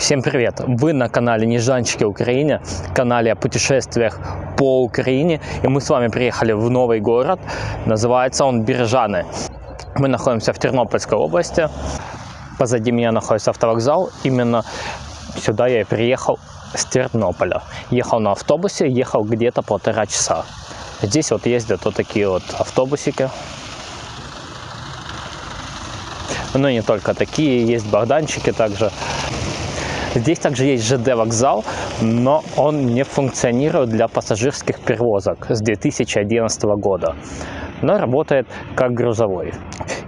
Всем привет! Вы на канале Нежанчики Украине, канале о путешествиях по Украине. И мы с вами приехали в новый город. Называется он Биржаны. Мы находимся в Тернопольской области. Позади меня находится автовокзал. Именно сюда я и приехал с Тернополя. Ехал на автобусе, ехал где-то полтора часа. Здесь вот ездят вот такие вот автобусики. Но не только такие, есть богданчики также. Здесь также есть ЖД вокзал, но он не функционирует для пассажирских перевозок с 2011 года, но работает как грузовой.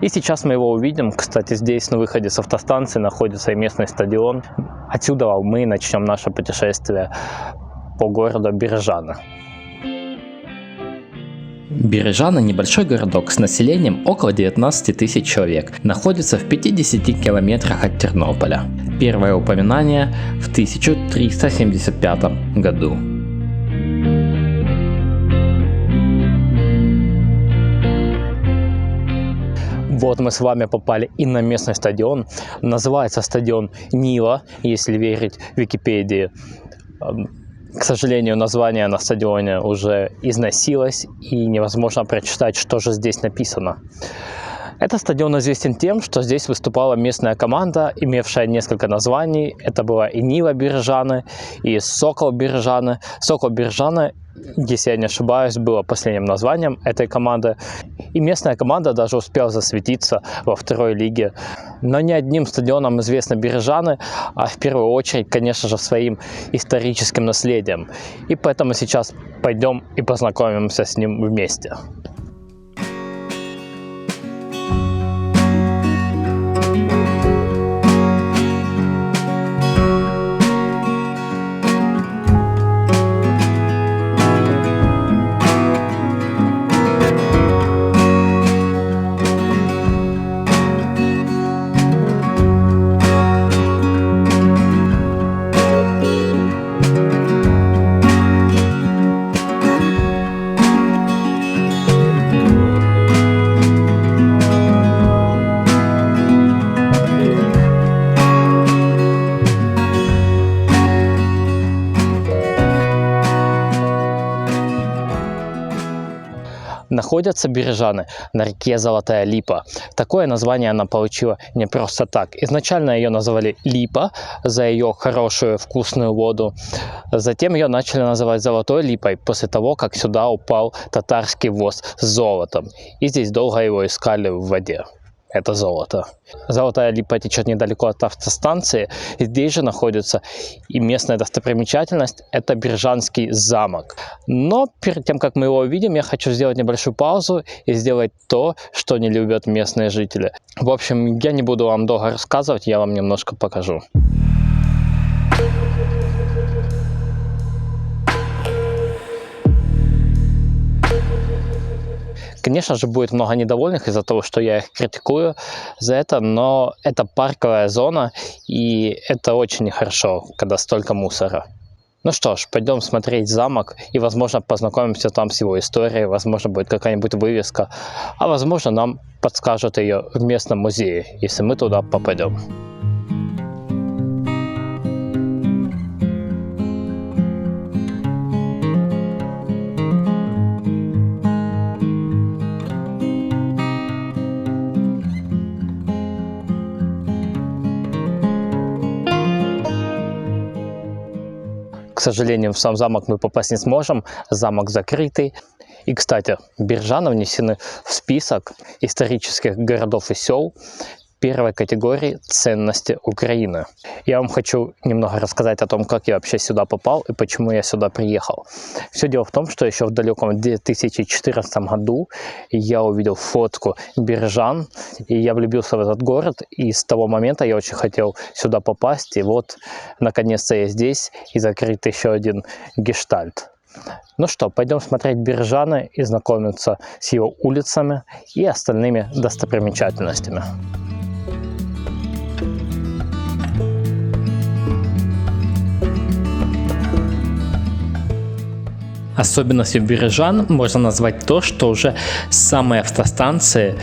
И сейчас мы его увидим. Кстати, здесь на выходе с автостанции находится и местный стадион. Отсюда мы начнем наше путешествие по городу Биржана. Бережано – небольшой городок с населением около 19 тысяч человек, находится в 50 километрах от Тернополя. Первое упоминание в 1375 году. Вот мы с вами попали и на местный стадион. Называется стадион Нива, если верить Википедии. Эм, К сожалению, название на стадионе уже износилось, и невозможно прочитать, что же здесь написано. Этот стадион известен тем, что здесь выступала местная команда, имевшая несколько названий. Это была и Нива Биржаны, и Сокол Биржаны. Сокол Биржаны, если я не ошибаюсь, было последним названием этой команды. И местная команда даже успела засветиться во второй лиге. Но не одним стадионом известны Биржаны, а в первую очередь, конечно же, своим историческим наследием. И поэтому сейчас пойдем и познакомимся с ним вместе. Находятся Биржаны на реке Золотая Липа. Такое название она получила не просто так. Изначально ее называли Липа за ее хорошую вкусную воду. Затем ее начали называть Золотой Липой после того, как сюда упал татарский воз с золотом. И здесь долго его искали в воде это золото. Золотая липа течет недалеко от автостанции. Здесь же находится и местная достопримечательность – это Биржанский замок. Но перед тем, как мы его увидим, я хочу сделать небольшую паузу и сделать то, что не любят местные жители. В общем, я не буду вам долго рассказывать, я вам немножко покажу. Конечно же, будет много недовольных из-за того, что я их критикую за это, но это парковая зона, и это очень нехорошо, когда столько мусора. Ну что ж, пойдем смотреть замок и, возможно, познакомимся там с его историей, возможно, будет какая-нибудь вывеска, а возможно, нам подскажут ее в местном музее, если мы туда попадем. К сожалению, в сам замок мы попасть не сможем, замок закрытый. И, кстати, Биржаны внесены в список исторических городов и сел первой категории ценности Украины. Я вам хочу немного рассказать о том, как я вообще сюда попал и почему я сюда приехал. Все дело в том, что еще в далеком 2014 году я увидел фотку Биржан, и я влюбился в этот город, и с того момента я очень хотел сюда попасть, и вот, наконец-то я здесь, и закрыт еще один гештальт. Ну что, пойдем смотреть Биржаны и знакомиться с его улицами и остальными достопримечательностями. Особенностью Биржан можно назвать то, что уже с самой автостанции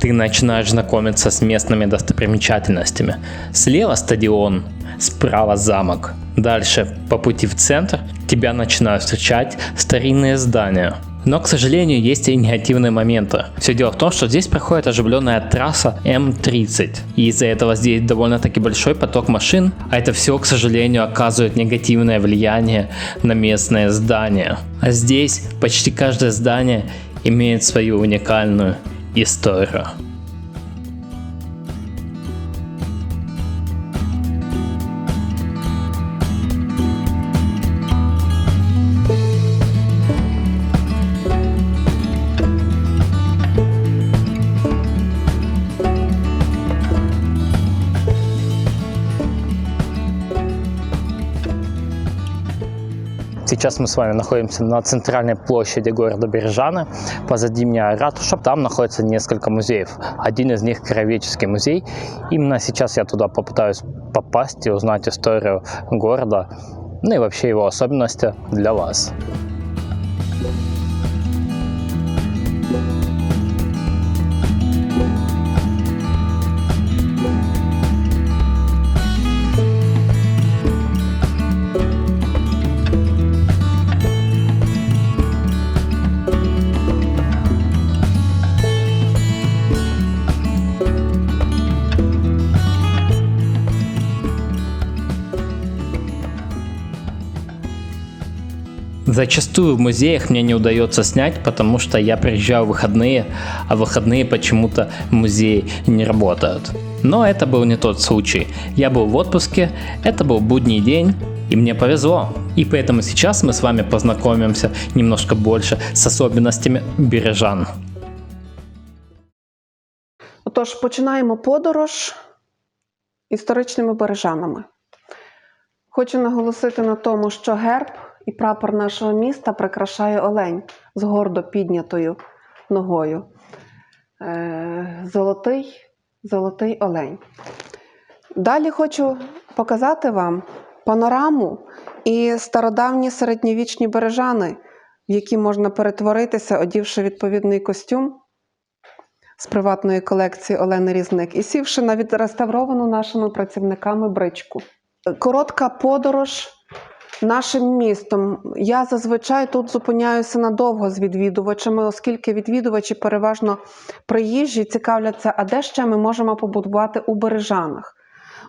ты начинаешь знакомиться с местными достопримечательностями. Слева стадион, справа замок. Дальше, по пути в центр, тебя начинают встречать старинные здания. Но, к сожалению, есть и негативные моменты. Все дело в том, что здесь проходит оживленная трасса М30. И из-за этого здесь довольно-таки большой поток машин, а это все, к сожалению, оказывает негативное влияние на местные здания. А здесь почти каждое здание имеет свою уникальную историю. Сейчас мы с вами находимся на центральной площади города Бережаны. Позади меня ратуша. Там находится несколько музеев. Один из них Кровеческий музей. Именно сейчас я туда попытаюсь попасть и узнать историю города, ну и вообще его особенности для вас. Зачастую в музеях мне не удается снять, потому что я приезжаю в выходные, а в выходные почему-то музеи не работают. Но это был не тот случай. Я был в отпуске, это был будний день, и мне повезло. И поэтому сейчас мы с вами познакомимся немножко больше с особенностями бережан. Отож, починаємо подорож історичними бережанами. Хочу наголосити на тому, що герб і прапор нашого міста прикрашає олень з гордо піднятою ногою. Е, Золотий, золотий олень. Далі хочу показати вам панораму і стародавні середньовічні бережани, в які можна перетворитися, одівши відповідний костюм з приватної колекції Олени Різник і сівши на відреставровану нашими працівниками бричку. Коротка подорож нашим містом. Я зазвичай тут зупиняюся надовго з відвідувачами, оскільки відвідувачі переважно приїжджі цікавляться, а де ще ми можемо побудувати у Бережанах.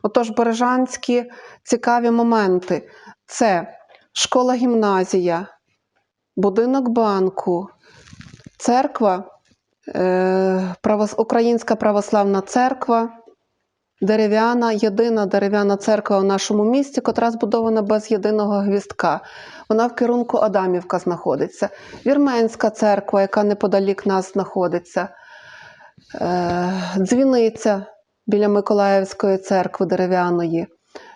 Отож, бережанські цікаві моменти це школа-гімназія, будинок банку, церква, е, Українська православна церква, дерев'яна, єдина дерев'яна церква у нашому місті, котра збудована без єдиного гвіздка. Вона в керунку Адамівка знаходиться. Вірменська церква, яка неподалік нас знаходиться. Е, Дзвіниця біля Миколаївської церкви дерев'яної,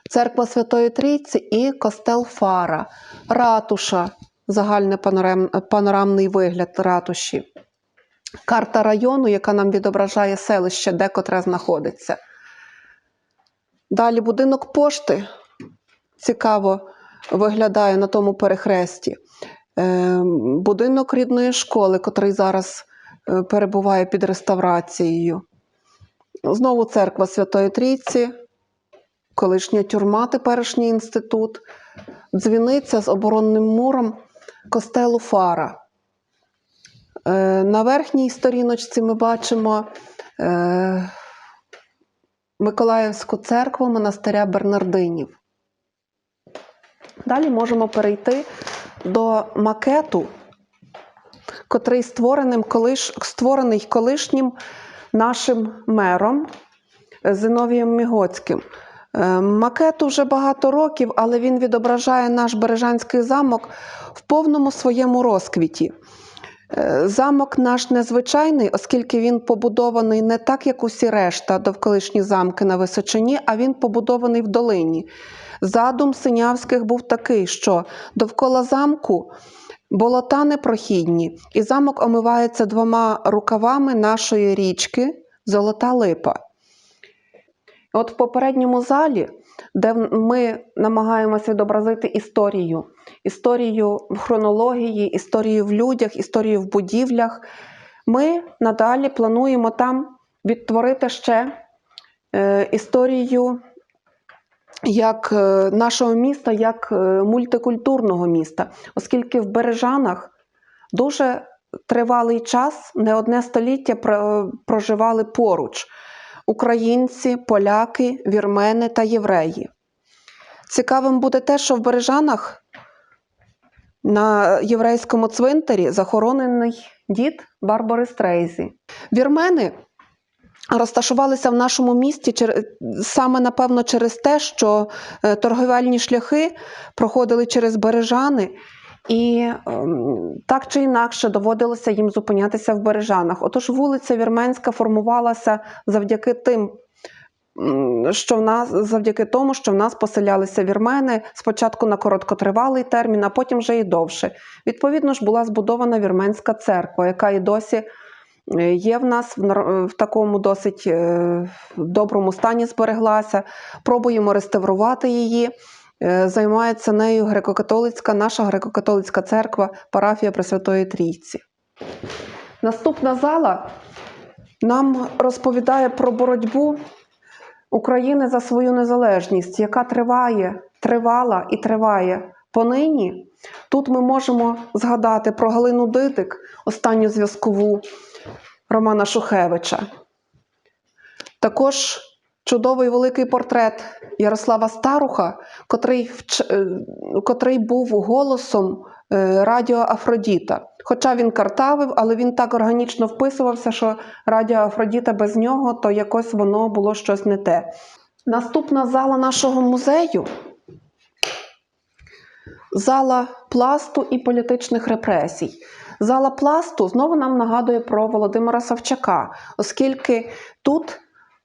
церква Святої Трійці і костел Фара, ратуша, загальний панорам, панорамний вигляд ратуші, карта району, яка нам відображає селище, де котре знаходиться. Далі будинок пошти цікаво виглядає на тому перехресті. Е, Будинок рідної школи, котрий зараз е, перебуває під реставрацією. Знову церква Святої Трійці, колишня тюрма, теперішній інститут, дзвіниця з оборонним муром костелу Фара. Е, На верхній сторіночці ми бачимо Миколаївську церкву монастиря Бернардинів. Далі можемо перейти до макету, котрий створеним колиш, створений колишнім нашим мером Зиновієм Мігоцьким. Е, Макету вже багато років, але він відображає наш Бережанський замок в повному своєму розквіті. Замок наш незвичайний, оскільки він побудований не так, як усі решта довколишні замки на височині, а він побудований в долині. Задум синявських був такий, що довкола замку болота непрохідні, і замок омивається двома рукавами нашої річки Золота Липа. От в попередньому залі, де ми намагаємося відобразити історію, історію в хронології, історію в людях, історію в будівлях, ми надалі плануємо там відтворити ще е, історію як е, нашого міста як е, мультикультурного міста, оскільки в Бережанах дуже тривалий час, не одне століття проживали поруч українці, поляки, вірмени та євреї. Цікавим буде те, що в Бережанах на єврейському цвинтарі захоронений дід Барбари Стрейзі. Вірмени розташувалися в нашому місті саме напевно через те, що е, торговельні шляхи проходили через Бережани, і ем, так чи інакше доводилося їм зупинятися в Бережанах. Отож, вулиця Вірменська формувалася завдяки тим. Що в нас завдяки тому, що в нас поселялися вірмени спочатку на короткотривалий термін, а потім вже і довше. Відповідно ж була збудована вірменська церква, яка і досі е, є в нас в, в такому досить е, доброму стані збереглася. Пробуємо реставрувати її. Е, Займається нею греко-католицька, наша греко-католицька церква, парафія Пресвятої Трійці. Наступна зала нам розповідає про боротьбу України за свою незалежність, яка триває, тривала і триває понині. Тут ми можемо згадати про Галину Дидик, останню зв'язкову Романа Шухевича. Також чудовий великий портрет Ярослава Старуха, котрий, е, котрий був голосом е, радіо Афродіта. Хоча він картавив, але він так органічно вписувався, що радіо Афродіта без нього, то якось воно було щось не те. Наступна зала нашого музею зала пласту і політичних репресій. Зала пласту знову нам нагадує про Володимира Савчака, оскільки тут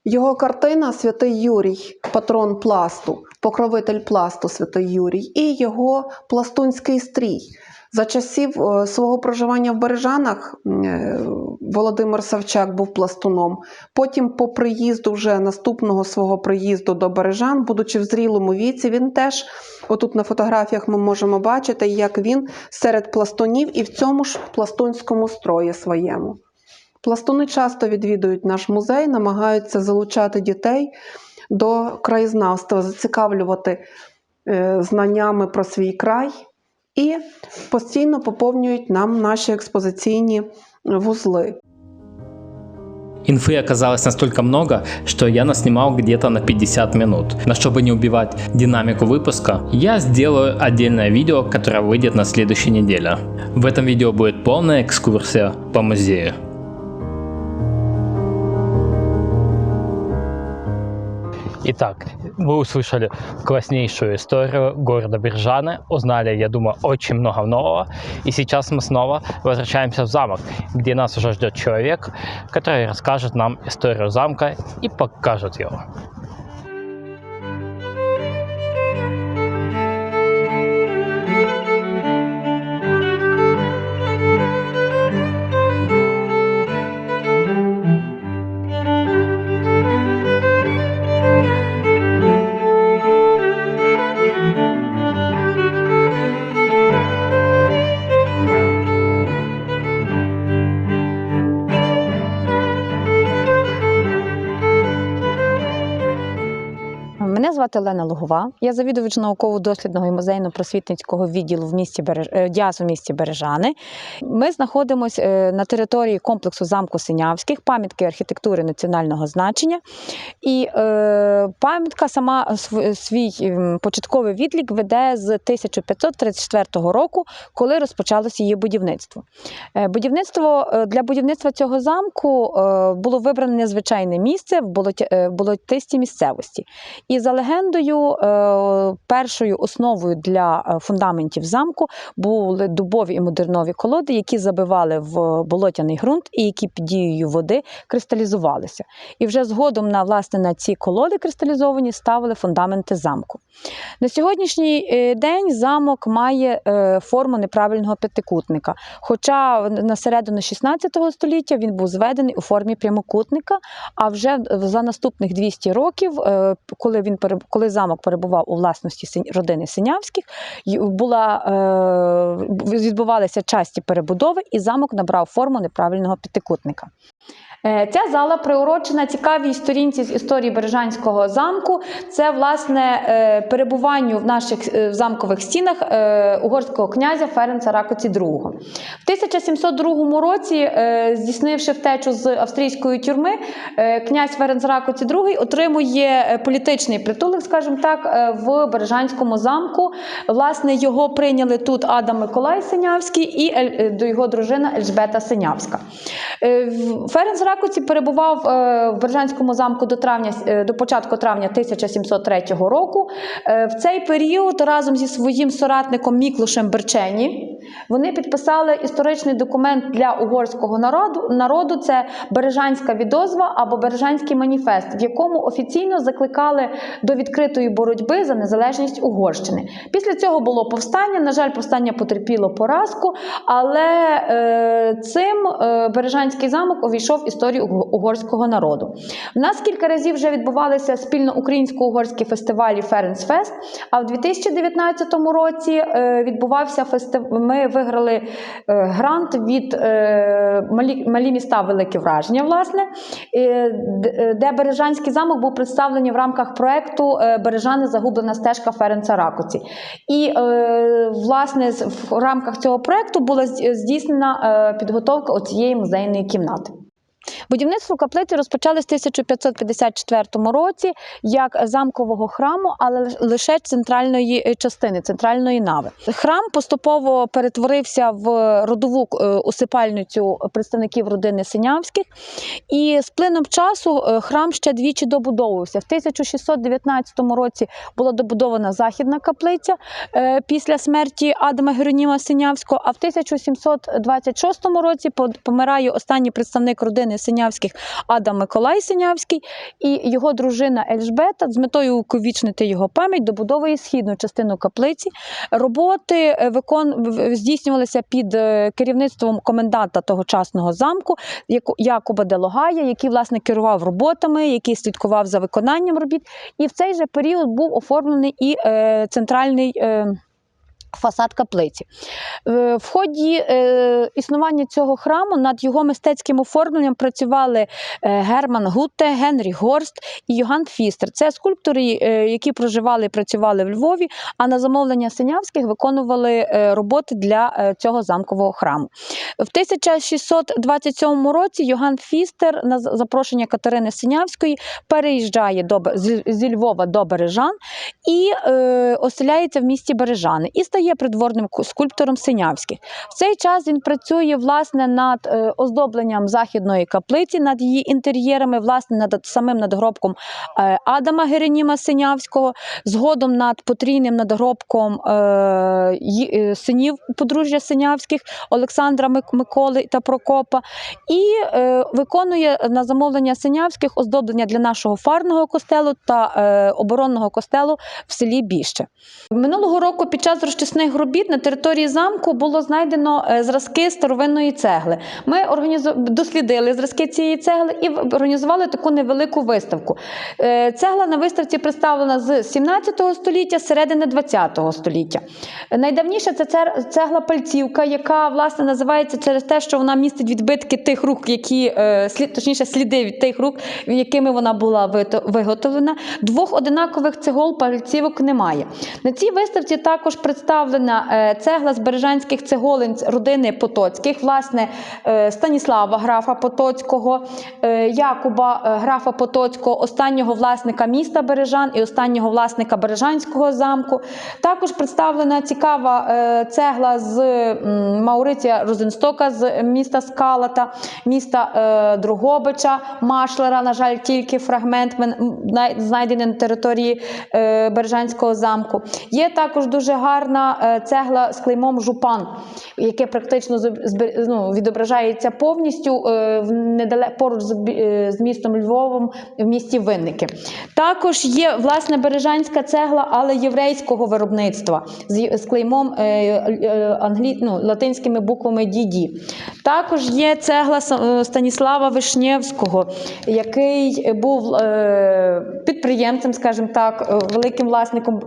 його картина Святий Юрій, патрон пласту, покровитель пласту Святий Юрій, і його пластунський стрій. За часів е, свого проживання в Бережанах е, Володимир Савчак був пластуном. Потім, по приїзду вже наступного свого приїзду до Бережан, будучи в зрілому віці, він теж, отут на фотографіях ми можемо бачити, як він серед пластунів і в цьому ж пластунському строї своєму. Пластуни часто відвідують наш музей, намагаються залучати дітей до краєзнавства, зацікавлювати е, знаннями про свій край і постійно поповнюють нам наші експозиційні вузли. Инфы оказалось настолько много, что я наснимал где-то на 50 минут. Но чтобы не убивать динамику выпуска, я сделаю отдельное видео, которое выйдет на следующей неделе. В этом видео будет полная экскурсия по музею. Итак, вы услышали класснейшую историю города Биржаны, узнали, я думаю, очень много нового. И сейчас мы снова возвращаемся в замок, где нас уже ждет человек, который расскажет нам историю замка и покажет его. Звати Лена Лугова. Я завідувач науково-дослідного і музейно-просвітницького відділу в місті Береж... е, ДІАС у місті Бережани. Ми знаходимося на території комплексу замку Синявських, пам'ятки архітектури національного значення. І е, пам'ятка сама свій початковий відлік веде з 1534 року, коли розпочалося її будівництво. Е, Будівництво е, для будівництва цього замку е, було вибране незвичайне місце в е, болотистій місцевості. І за легендою, е, першою основою для е, фундаментів замку були дубові і модернові колоди, які забивали в болотяний ґрунт і які під дією води кристалізувалися. І вже згодом на власне на ці колоди кристалізовані ставили фундаменти замку. На сьогоднішній е, день замок має форму неправильного п'ятикутника. Хоча на середину 16 століття він був зведений у формі прямокутника, а вже за наступних 200 років, коли він коли замок перебував у власності родини Синявських, була е, відбувалися часті перебудови, і замок набрав форму неправильного п'ятикутника. Е, Ця зала приурочена цікавій сторінці з історії Бережанського замку. Це власне е, перебуванню в наших е, замкових стінах угорського князя Ференца Ракоці II. В 1702 році, здійснивши втечу з австрійської тюрми, князь Ференц Ракоці II отримує політичний притулок, скажімо так, в Бережанському замку. Власне, його прийняли тут Адам Миколай Синявський і його дружина Ельжбета Синявська. Ференц Ракоці перебував е, в Бережанському замку до травня е, до початку травня 1703 року. Е, В цей період разом зі своїм соратником Міклушем Берчені вони підписали історичний документ для угорського народу. Народу це Бережанська відозва або Бережанський маніфест, в якому офіційно закликали до відкритої боротьби за незалежність Угорщини. Після цього було повстання. На жаль, повстання потерпіло поразку, але е, цим е, Бережанський замок увійшов в історію угорського народу. У нас кілька разів вже відбувалися спільно українсько-угорські фестивалі Ференсфест. А в 2019 році е, відбувався фестиваль. Виграли е, грант від е, малі, міста Велике враження, власне, е, де Бережанський замок був представлений в рамках проекту е, Бережани загублена стежка Ференца Ракоці. І власне в рамках цього проекту була здійснена підготовка цієї музейної кімнати. Будівництво каплиці розпочали з 1554 році як замкового храму, але лише центральної е, частини, центральної нави. Храм поступово перетворився в родову е, усипальницю представників родини Синявських, і з плином часу е, храм ще двічі добудовувався. В 1619 році була добудована західна каплиця після смерті Адама Героніма Синявського, а в 1726 році помирає останній представник родини Синявських Адам Миколай Синявський і його дружина Ельжбета з метою увіковічнити його пам'ять добудовує східну частину каплиці. Роботи е, викон... здійснювалися під е, керівництвом коменданта тогочасного замку Якуба Делогая, який власне керував роботами, який слідкував за виконанням робіт. І в цей же період був оформлений і е, центральний. Фасад каплиці. Е, В ході е, існування цього храму над його мистецьким оформленням працювали е, Герман Гутте, Генрі Горст і Йоган Фістер. Це скульптори, які проживали і працювали в Львові, а на замовлення Синявських виконували роботи для цього замкового храму. В 1627 році Йоган Фістер на запрошення Катерини Синявської переїжджає до, зі Львова до Бережан і оселяється в місті Бережани і стає придворним скульптором Синявських. В цей час він працює власне над е, оздобленням західної каплиці, над її інтер'єрами, власне, над самим надгробком е, Адама Гереніма Синявського, згодом над потрійним надгробком е, синів подружжя Синявських Олександра Миколи та Прокопа, і виконує на замовлення Синявських оздоблення для нашого фарного костелу та оборонного костелу в селі Біще. Минулого року під час розчисних робіт на території замку було знайдено е, зразки старовинної цегли. Ми організу... дослідили зразки цієї цегли і організували таку невелику виставку. Е, Цегла на виставці представлена з 17 століття, середини 20 століття. Найдавніша це цегла пальцівка, яка власне називається через те, що вона містить відбитки тих рук, які е, точніше сліди від тих рук, якими вона була виготовлена. Двох одинакових цегол пальцівок немає. На цій виставці також представлена е, цегла з бережанських цеголин родини Потоцьких, власне, е, Станіслава графа Потоцького, е, Якуба графа Потоцького, останнього власника міста Бережан і останнього власника Бережанського замку. Також представлена цікава цегла з Мауриція Розенстока з міста Скалата, міста Другобича, Машлера, на жаль, тільки фрагмент знайдений на території Бережанського замку. Є також дуже гарна е, цегла з клеймом Жупан, яке практично ну, відображається повністю е, в поруч з, е, з містом Львовом в місті Винники. Також є власне бережанська цегла, але єврейського виробництва з, клеймом англі... ну, латинськими буквами DD. Також є цегла Станіслава Вишнєвського, який був підприємцем, скажімо так, великим власником.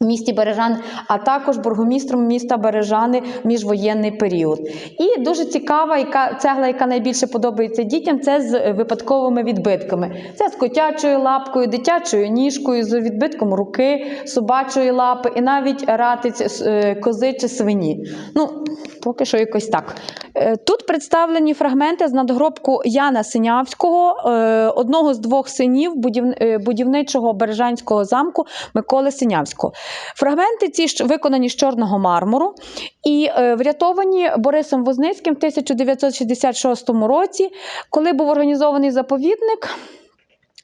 В місті Бережани, а також бургомістром міста Бережани міжвоєнний період. І дуже цікава яка цегла, яка найбільше подобається дітям, це з випадковими відбитками. Це з котячою лапкою, дитячою ніжкою, з відбитком руки, собачої лапи і навіть ратиць е, кози чи свині. Ну, поки що якось так. Е, Тут представлені фрагменти з надгробку Яна Синявського, е, одного з двох синів будівничого Бережанського замку Миколи Синявського. Фрагменти ці виконані з чорного мармуру і е, врятовані Борисом Возницьким в 1966 році, коли був організований заповідник.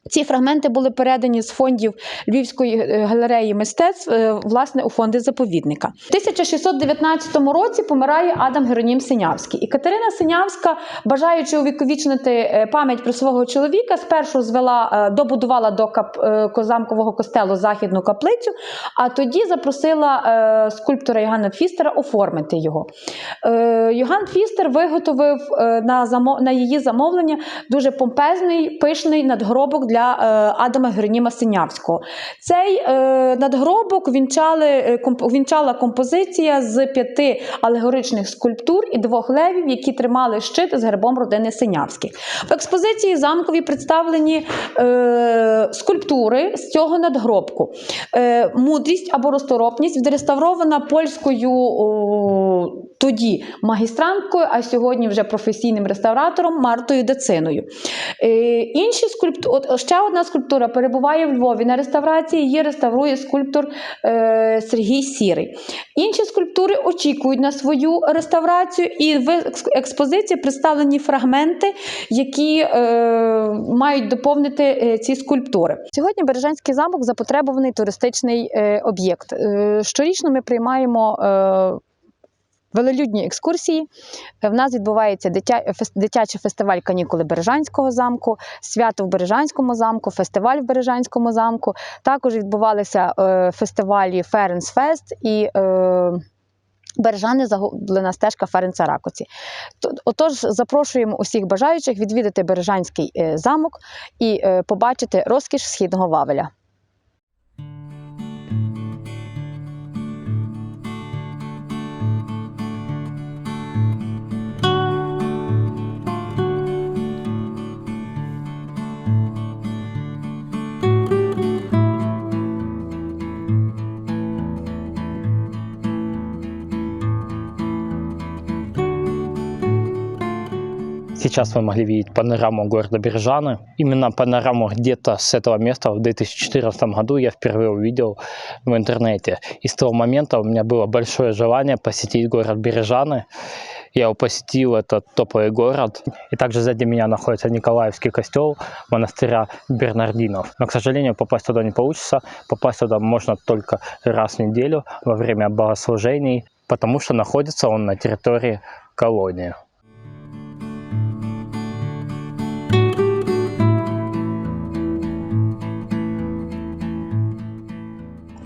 Ці фрагменти були передані з фондів Львівської е, галереї мистецтв е, власне у фонди заповідника. У 1619 році помирає Адам Геронім Синявський. І Катерина Синявська, бажаючи увіковічнити е, пам'ять про свого чоловіка, спершу звела добудувала до Козамкового костелу західну каплицю, а тоді запросила скульптора Йоганна Фістера оформити його. Йоган Фістер виготовив на її замовлення дуже помпезний, пишний надгробок для е, Адама Героніма Синявського. Цей е, надгробок вінчали, е, вінчала композиція з п'яти алегоричних скульптур і двох левів, які тримали щит з гербом родини Синявських. В експозиції замкові представлені е, скульптури з цього надгробку. Е, мудрість або розторопність відреставрована польською о, тоді магістранткою, а сьогодні вже професійним реставратором Мартою Дациною. Е, інші скульптури, ще одна скульптура перебуває в Львові. На реставрації її реставрує скульптор е, Сергій Сірий. Інші скульптури очікують на свою реставрацію, і в експозиції представлені фрагменти, які е, мають доповнити е, ці скульптури. Сьогодні Бережанський замок запотребований туристичний об'єкт. Щорічно ми приймаємо. Е, Велелюдні екскурсії. Е, В нас відбувається дитя, дитячий фестиваль канікули Бережанського замку, свято в Бережанському замку, фестиваль в Бережанському замку. Також відбувалися е, фестивалі Ференс Фест і е, Бережани загублена стежка Ференца Ракоці. То- Отож, запрошуємо усіх бажаючих відвідати Бережанський е, замок і е, побачити розкіш східного Вавеля. Сейчас вы могли видеть панораму города Бережаны. Именно панораму где-то с этого места в 2014 году я впервые увидел в интернете. И с того момента у меня было большое желание посетить город Бережаны. Я его посетил, этот топовый город. И также сзади меня находится Николаевский костел монастыря Бернардинов. Но, к сожалению, попасть туда не получится. Попасть туда можно только раз в неделю во время богослужений, потому что находится он на территории колонии.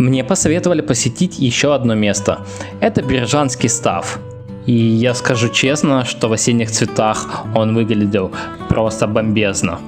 Мне посоветовали посетить еще одно место. Это Биржанский став. И я скажу честно, что в осенних цветах он выглядел просто бомбезно.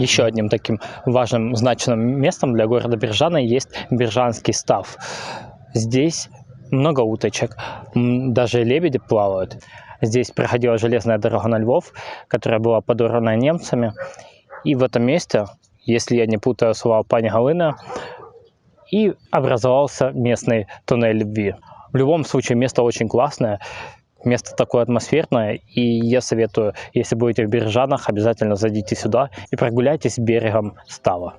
Еще одним таким важным, значимым местом для города Биржана есть Биржанский став. Здесь много уточек, даже лебеди плавают. Здесь проходила железная дорога на Львов, которая была подорвана немцами. И в этом месте, если я не путаю слова пани Галина, и образовался местный туннель любви. В любом случае, место очень классное, место такое атмосферное, и я советую, если будете в Биржанах, обязательно зайдите сюда и прогуляйтесь берегом Става.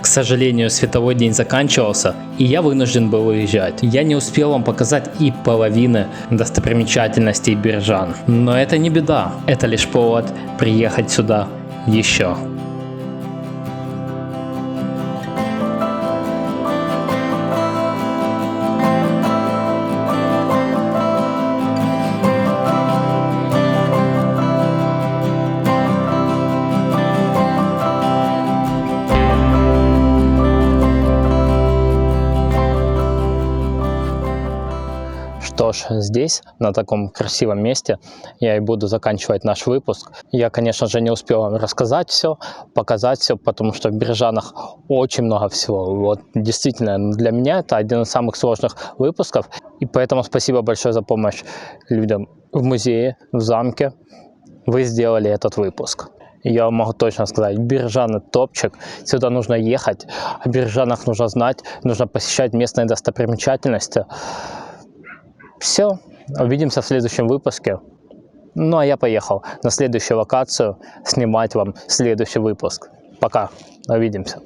К сожалению, световой день заканчивался, и я вынужден был уезжать. Я не успел вам показать и половины достопримечательностей Биржан. Но это не беда, это лишь повод приехать сюда еще. Ж, здесь, на таком красивом месте, я и буду заканчивать наш выпуск. Я, конечно же, не успел вам рассказать все, показать все, потому что в Бережанах очень много всего. Вот действительно, для меня это один из самых сложных выпусков. И поэтому спасибо большое за помощь людям в музее, в замке. Вы сделали этот выпуск. Я могу точно сказать, Биржаны топчик, сюда нужно ехать, о Биржанах нужно знать, нужно посещать местные достопримечательности. Все, увидимся в следующем выпуске. Ну а я поехал на следующую локацию снимать вам следующий выпуск. Пока, увидимся.